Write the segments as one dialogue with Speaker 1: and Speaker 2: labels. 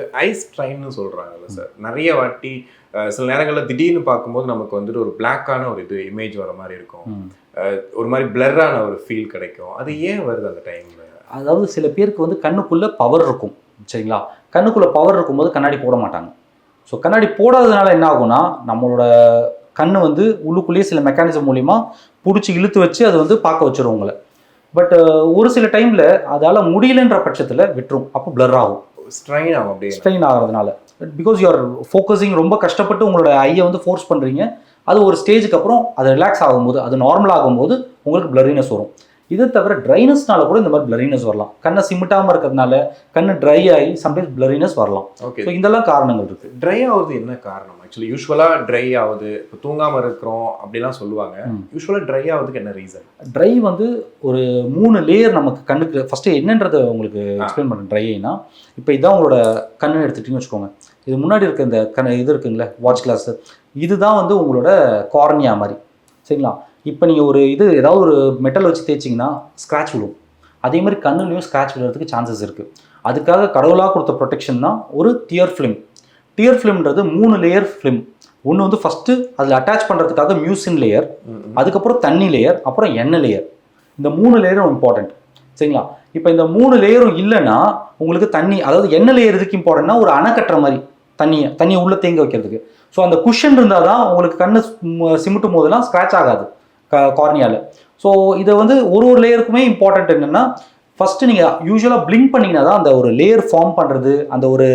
Speaker 1: இந்த ஐஸ் ட்ரைன்னு சொல்கிறாங்கல்ல சார் நிறைய வாட்டி சில நேரங்களில் திடீர்னு பார்க்கும்போது நமக்கு வந்துட்டு ஒரு பிளாக்கான ஒரு இது இமேஜ் வர மாதிரி இருக்கும். ஒரு மாதிரி பிளர்ரான ஒரு ஃபீல் கிடைக்கும். அது ஏன் வருது அந்த டைமில்
Speaker 2: அதாவது சில பேருக்கு வந்து கண்ணுக்குள்ளே பவர் இருக்கும் சரிங்களா? கண்ணுக்குள்ளே பவர் இருக்கும்போது கண்ணாடி போட மாட்டாங்க. ஸோ கண்ணாடி போடாததுனால என்ன ஆகும்னா நம்மளோட கண்ணு வந்து உள்ளுக்குள்ளேயே சில மெக்கானிசம் மூலிமா பிடிச்சி இழுத்து வச்சு அது வந்து பார்க்க வச்சிரும் உங்களை. பட் ஒரு சில டைமில் அதால் முடியலன்ற பட்சத்தில் விட்டுரும். அப்போ blur ஆகும்.
Speaker 1: ஸ்ட்ரெயின் ஆகும் அப்படியே.
Speaker 2: ஸ்ட்ரெயின் ஆகிறதுனால. பிகாஸ் யூஆர் ஃபோக்கஸிங் ரொம்ப கஷ்டப்பட்டு உங்களோட ஐயை வந்து ஃபோர்ஸ் பண்ணுறீங்க அது ஒரு ஸ்டேஜுக்கு அப்புறம் அது ரிலாக்ஸ் ஆகும்போது அது நார்மல் ஆகும்போது உங்களுக்கு பிளரினஸ் வரும். இது தவிர ட்ரைனஸ்னால கூட இந்த மாதிரி பிளரினஸ் வரலாம். கண்ணை சிமிட்டாமல் இருக்கிறதுனால கண்ணு ட்ரை ஆகி சம்டைம்ஸ் பிளரினஸ் வரலாம்.
Speaker 1: ஓகே
Speaker 2: ஸோ இதெல்லாம் காரணங்கள் இருக்குது
Speaker 1: ட்ரை ஆகுது என்ன காரணம்? ஆக்சுவலி யூஸ்வலாக ட்ரை ஆகுது. இப்போ தூங்காமல் இருக்கிறோம் அப்படிலாம் சொல்லுவாங்க. யூஸ்வலாக ட்ரை ஆகுதுக்கு என்ன ரீசன்
Speaker 2: ட்ரை வந்து ஒரு மூணு லேயர் நமக்கு கண்ணுக்கு ஃபஸ்ட்டு என்னன்றதை உங்களுக்கு எக்ஸ்பிளைன் பண்ணுறேன். ட்ரைனா இப்போ இதான் உங்களோட கண்ணு எடுத்துட்டிங்கன்னு வச்சுக்கோங்க. இது முன்னாடி இருக்க இந்த கண் இது இருக்குங்களே வாட்ச் கிளாஸ் இதுதான் வந்து உங்களோட கார்னியா மாதிரி. சரிங்களா? இப்போ நீங்கள் ஒரு இது ஏதாவது ஒரு மெட்டல் வச்சு தேய்ச்சிங்கன்னா ஸ்க்ராட்ச் விழும். அதே மாதிரி கண்ணுலையும் ஸ்க்ராட்ச் விழுறதுக்கு சான்சஸ் இருக்குது அதுக்காக கடவுளாக கொடுத்த ப்ரொடெக்ஷன் தான் ஒரு டியர் ஃபிலிம் டியர் ஃபிலிம்ன்றது மூணு லேயர் ஃபிலிம் ஒன்று வந்து ஃபஸ்ட்டு அதில் அட்டாச் பண்ணுறதுக்காக மியூசின் லேயர் அதுக்கப்புறம் தண்ணி லேயர் அப்புறம் எண்ணெய் லேயர் இந்த மூணு லேயரும் இம்பார்ட்டன்ட் சரிங்களா? இப்போ இந்த மூணு லேயரும் இல்லைன்னா உங்களுக்கு தண்ணி அதாவது எண்ணெய் லேயர் எதுக்கு இம்பார்ட்டன்ட்னா ஒரு அணை கட்டுற மாதிரி தண்ணியை தண்ணியை உள்ளே தேங்க வைக்கிறதுக்கு. ஸோ அந்த குஷன் இருந்தால் தான் உங்களுக்கு கண்ணு சிம்- சிமிட்டும் போதெல்லாம் ஸ்க்ராட்ச் ஆகாது. கார்னியாவில் ஸோ இதை வந்து ஒரு ஒரு லேயருக்குமே இம்பார்ட்டன்ட் என்னென்னா ஃபஸ்ட்டு நீங்கள் யூஸ்வலாக பிளிங்க் பண்ணிங்கன்னா தான் அந்த ஒரு லேயர் ஃபார்ம் பண்ணுறது அந்த ஒரு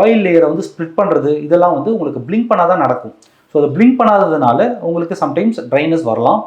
Speaker 2: ஆயில் லேயரை வந்து ஸ்ப்ளிட் பண்ணுறது இதெல்லாம் வந்து உங்களுக்கு பிளிங்க் பண்ணால் தான் நடக்கும். ஸோ அதை பிளிங்க் பண்ணாததுனால உங்களுக்கு சம்டைம்ஸ் ட்ரைனஸ் வரலாம்.